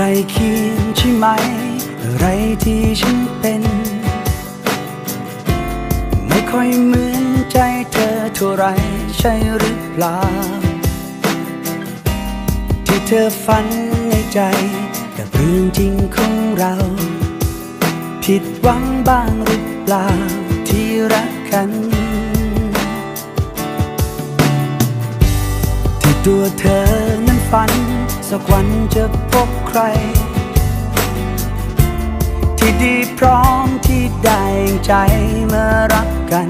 รเคียงใช่ไหม อะไรที่ฉันเป็น ไม่ค่อยเหมือนใจเธอเท่าไรใช่หรือเปล่า ที่เธอฝันในใจกับเรื่องจริงของเรา ผิดหวังบ้างหรือเปล่าที่รักกัน ที่ตัวเธอนั้นฝัน สักวันจะพบใคร ที่ดีพร้อมที่ได้ใจเมื่อรักกัน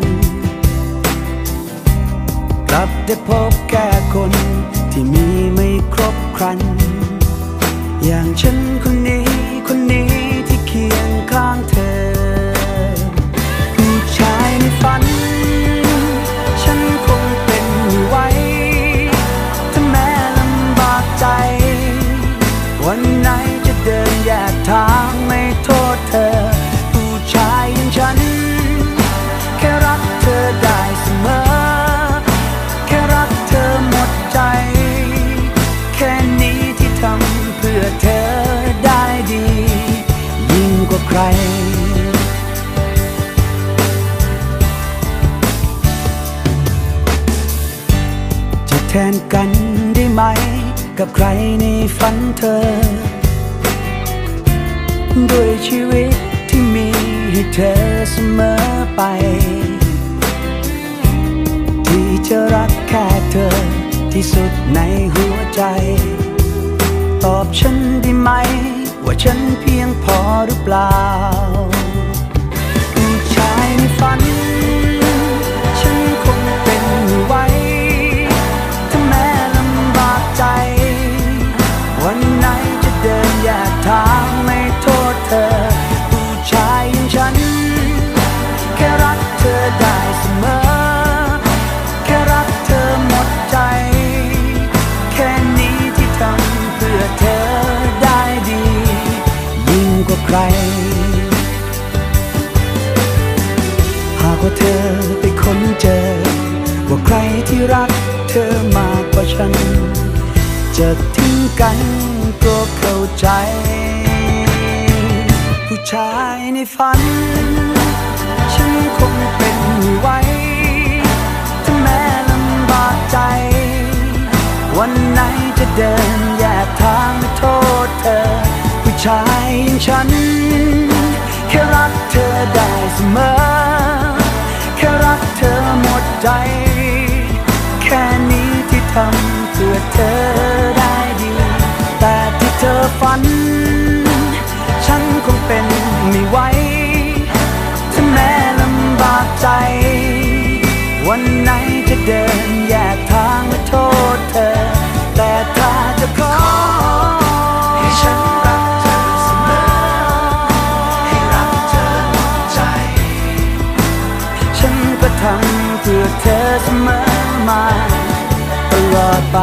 กลับได้พบแค่คนที่มีไม่ครบครัน อย่างฉันคนนี้คน แทนกันได้ไหม กับใครในฝันเธอ ด้วยชีวิตที่มีให้เธอเสมอไป ที่จะรักแค่เธอที่สุดในหัวใจ ตอบฉันได้ไหม ว่าฉันเพียงพอหรือเปล่าผู้ชายในฝัน ไม่โทษเธอ ผู้ชายอย่างฉัน แค่รักเธอได้เสมอ แค่รักเธอหมดใจ แค่นี้ที่ทำเพื่อเธอได้ดี ยิ่งกว่าใคร หากว่าเธอไปค้นเจอ ว่าใครที่รักเธอมากกว่าฉัน จะทิ้งกันก็เข้าใจ ผู้ชายในฝัน ฉันคงเป็นไม่ไหวถ้าแม้ลำบากใจ วันไหนจะเดินแยกทางไม่โทษเธอ ผู้ชายอย่างฉัน แค่รักเธอได้เสมอ แค่รักเธอหมดใจ แค่นี้ที่ทำเพื่อเธอ ฝัน ฉันคงเป็นไม่ไหวถ้าแม้ลำบากใจ วันไหนจะเดินแยกทางไม่โทษเธอ แต่ถ้าจะขอให้ฉันรักเธอเสมอ ให้รักเธอหมดใจ ฉันก็ทำเพื่อเธอเสมอมาตลอดไป